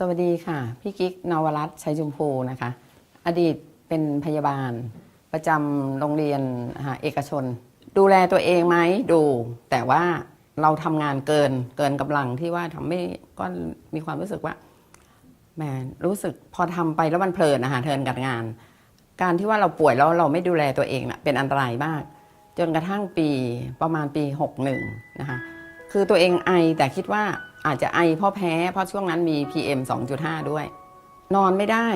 สวัสดีค่ะ พี่กิ๊กนวรัตน์ชัยจุมพูนะคะ อดีตเป็นพยาบาล ประจำโรงเรียนเอกชน ดูแลตัวเองไหมดู แต่ว่าเราทำงานเกินเกินกำลังที่ว่าทำไม่ก็มีความรู้สึกว่าแหมรู้สึกพอทำไปแล้วมันเพลินนะคะเทินกับงาน การที่ว่าเราป่วยแล้วเราไม่ดูแลตัวเองน่ะเป็นอันตรายมาก จนกระทั่งปีประมาณปี 61 นะคะ คือตัวเองไอแต่คิดว่า อาจจะไอเพราะแพ้ เพราะช่วงนั้นมี PM 2.5 ด้วย นอนไม่ได้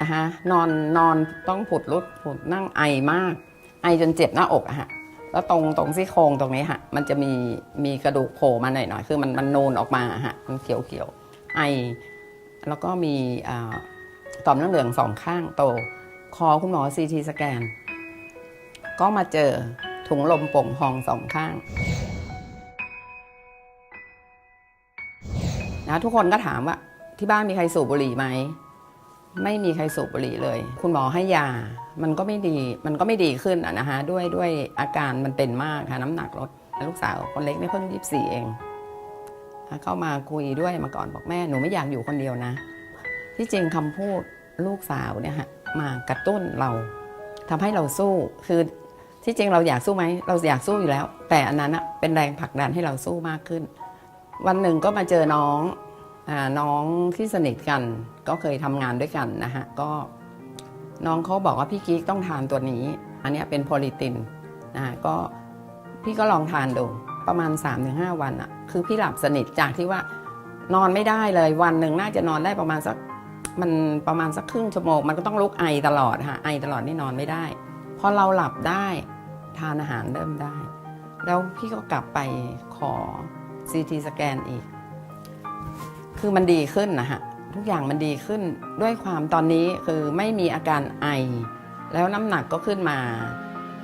นะคะนอนนอนต้องผุดลุดผุดนั่งไอมาก ไอจนเจ็บหน้าอกอะฮะแล้วตรงตรงซี่โครงตรงนี้ฮะมันจะมีมีกระดูกโผล่มาหน่อยหน่อยคือมันมันนูนออกมาฮะมันเขียวเขียวไอแล้วก็มีต่อมน้ำเหลืองสองข้างโต คอคุณหมอซีทีสแกน ก็มาเจอถุงลมโป่งพองสองข้าง นะทุกคนก็ถามว่าที่บ้านมีใครสูบบุหรี่ไหมไม่มีใครสูบบุหรี่เลย คุณหมอให้ยา มันก็ไม่ดี มันก็ไม่ดีขึ้นอะนะคะด้วยด้วยอาการมันเป็นมากค่ะน้ำหนักลด ลูกสาวคนเล็กไม่เพิ่งยี่สี่เอง เข้ามาคุยด้วยมาก่อนบอกแม่หนูไม่อยากอยู่คนเดียวนะ ที่จริงคำพูดลูกสาวเนี่ยฮะมากระตุ้นเราทำให้เราสู้ คือที่จริงเราอยากสู้ไหม เราอยากสู้อยู่แล้ว แต่อันนั้นอะเป็นแรงผลักดันให้เราสู้มากขึ้น วันหนึ่งก็มาเจอน้อง น้องที่สนิทกันก็เคยทำงานด้วยกันนะฮะก็น้องเขาบอกว่าพี่กิ๊กต้องทานตัวนี้ อันนี้เป็นโพลิตินนะะก็พี่ก็ลองทานดูประมาณ 3-5 วันอะคือพี่หลับสนิทจากที่ว่านอนไม่ได้เลยวันหนึ่งน่าจะนอนได้ประมาณสักมันประมาณสักครึ่งชั่วโมงมันก็ต้องลุกไอตลอดฮะไอตลอดนี่นอนไม่ได้พอเราหลับได้ทานอาหารเริ่มได้ แล้วพี่ก็กลับไปขอ CT สแกนอีก คือมันดีขึ้นนะฮะทุกอย่างมันดีขึ้นด้วยความตอนนี้คือไม่มีอาการไอ แล้วน้ำหนักก็ขึ้นมา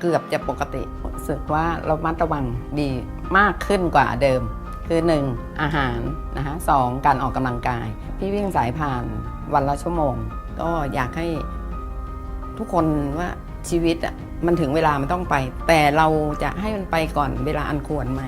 เกือบจะปกติรู้สึกว่าเรามัดระวังดีมากขึ้นกว่าเดิม คือ 1 อาหารนะคะสองการออกกำลังกาย พี่วิ่งสายผ่านวันละชั่วโมง ก็อยากให้ทุกคนว่าชีวิตอะมันถึงเวลามันต้องไป แต่เราจะให้มันไปก่อนเวลาอันควรไหม